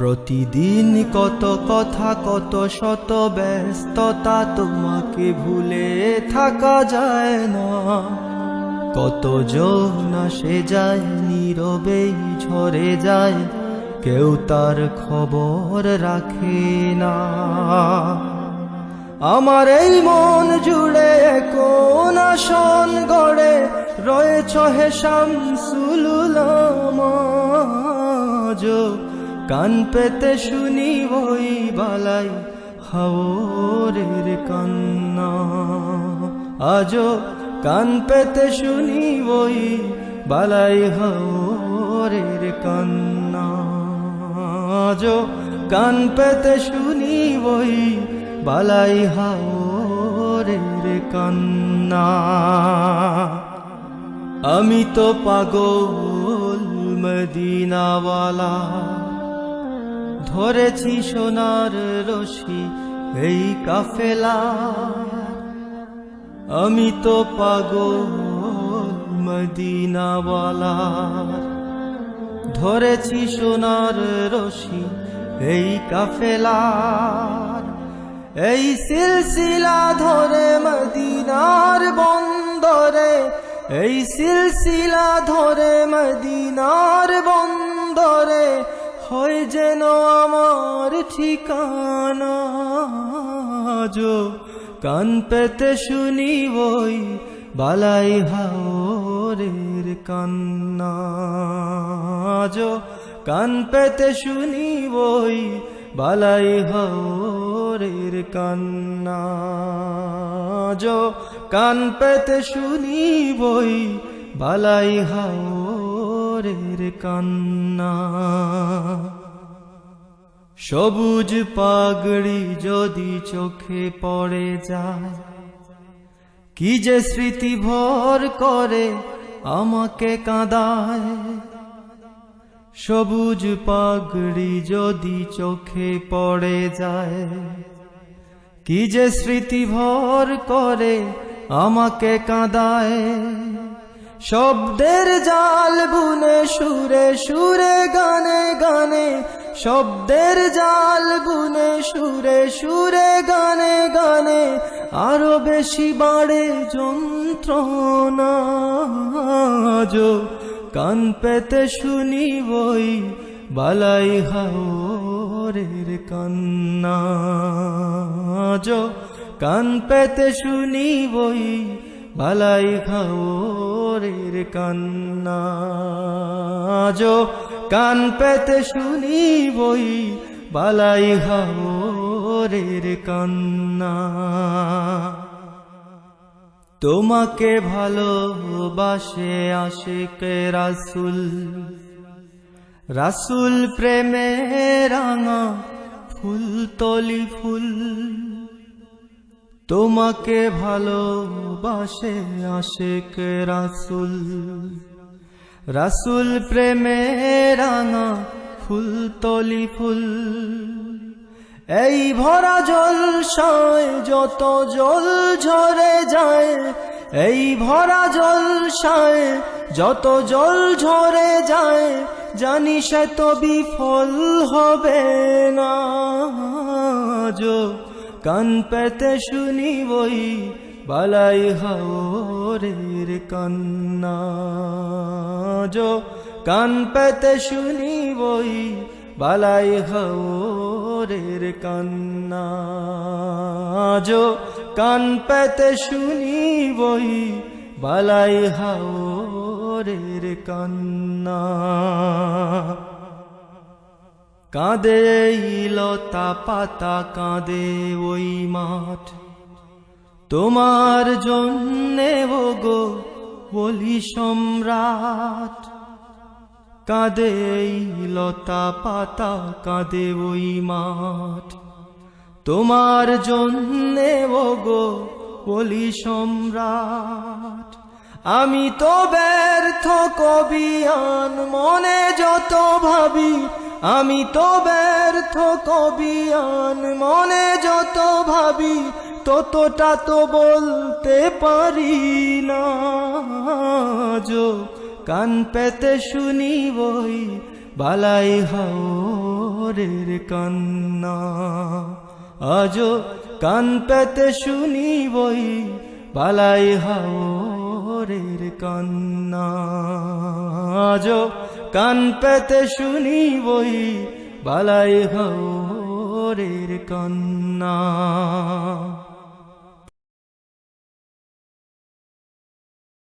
প্রতিদিন কত কথা, কত শত ব্যস্ততা তোমাকে ভুলে থাকা যায় না। কত জন সে যায় নীরবেই ঝরে যায়, কেউ তার খবর রাখে না। আমার এই মন জুড়ে কোন আসন গড়ে, রয়েছ হে শামসুলুলামাজ কান পেতে শুনি ওই বালাই হাওরের কান্না। আজো কান পেতে শুনি ওই বালাই হাওরের কান্না। আজো কান পেতে শুনি ওই বালাই হাওরের কান্না। আমি তো পাগল মদিনাওয়ালা। ধরেছি সোনার রশি এই কাফেলা। আমি তো পাগল মদিনাওয়ালা। ধরেছি সোনার রশি এই কাফেলার এই সিলসিলা ধরে মদিনার বন্দরে, এই সিলসিলা ধরে মদিনার বন্দরে হয় যেন আমার ঠিকানা যো কান পেতে শুনি ওই বালাই হাওরের কান্না। যো কান পেতে শুনি ওই বালাই হাওরের কান্না। যো কান পেতে শুনি ওই বালাই হাওরের কান্না। সবুজ পাগড়ি যদি চোখে পড়ে যায়, কি যে স্মৃতি ভর করে আমাকে কাঁদায়। সবুজ পাগড়ি যদি চোখে পড়ে যায়, কি যে স্মৃতি ভর করে আমাকে কাঁদায়। শব্দের জাল বুনে সুরে সুরে গানে গানে, শব্দের জাল বুনে সুরে সুরে গানে গানে, আরও বেশি বাড়ে যন্ত্রণা। কান পেতে শুনি বই বালাই হাওরের কান্না। যো কান পেতে শুনি বই বালাই খাওরের কান্না। যো কান পেতে শুনি বই, বালাই হাওরের কান্না। তোমাকে ভালোবাসে আশেকে রাসুল। রাসুল প্রেমে রাঙা ফুল, তলি ফুল। তোমাকে ভালোবাসে আশেক রাসুল। রাসুল প্রেমে রাঙা ফুল, তলি ফুল। এই ভরা জল সায় যত জল ঝরে যায়, এই ভরা জল সায় যত জল ঝরে যায়, জানি সে তো বিফল হবে না কান পেতে শুনি বই বালাই হাওরের কান্না। কান পেতে শুনি বই বালাই হাওরের কান্না। যো কান পেতে শুনি বই বালাই হাওরের কান্না। কাঁদে লতা পাতা, কাঁদে ওই মাঠ। তোমার জন্যে গো বলি সম্রাট। কাঁদে লতা পাতা, কাঁদে ওই মাঠ। তোমার জন্যে গো বলি সম্রাট। আমি তো ব্যর্থ কবিয়ান মনে যত ভাবি আমি তো ব্যর্থ কবিয়ান মনে যত ভাবি, ততটা তো বলতে পারি না। যো কান পেতে শুনি বই, বালাই হাও হাওরের কান্না। আজো কান পেতে শুনি বই, বালাই হাওরের কান্না। আজো কান পেতে শুনি বই বালাই হরের কান্না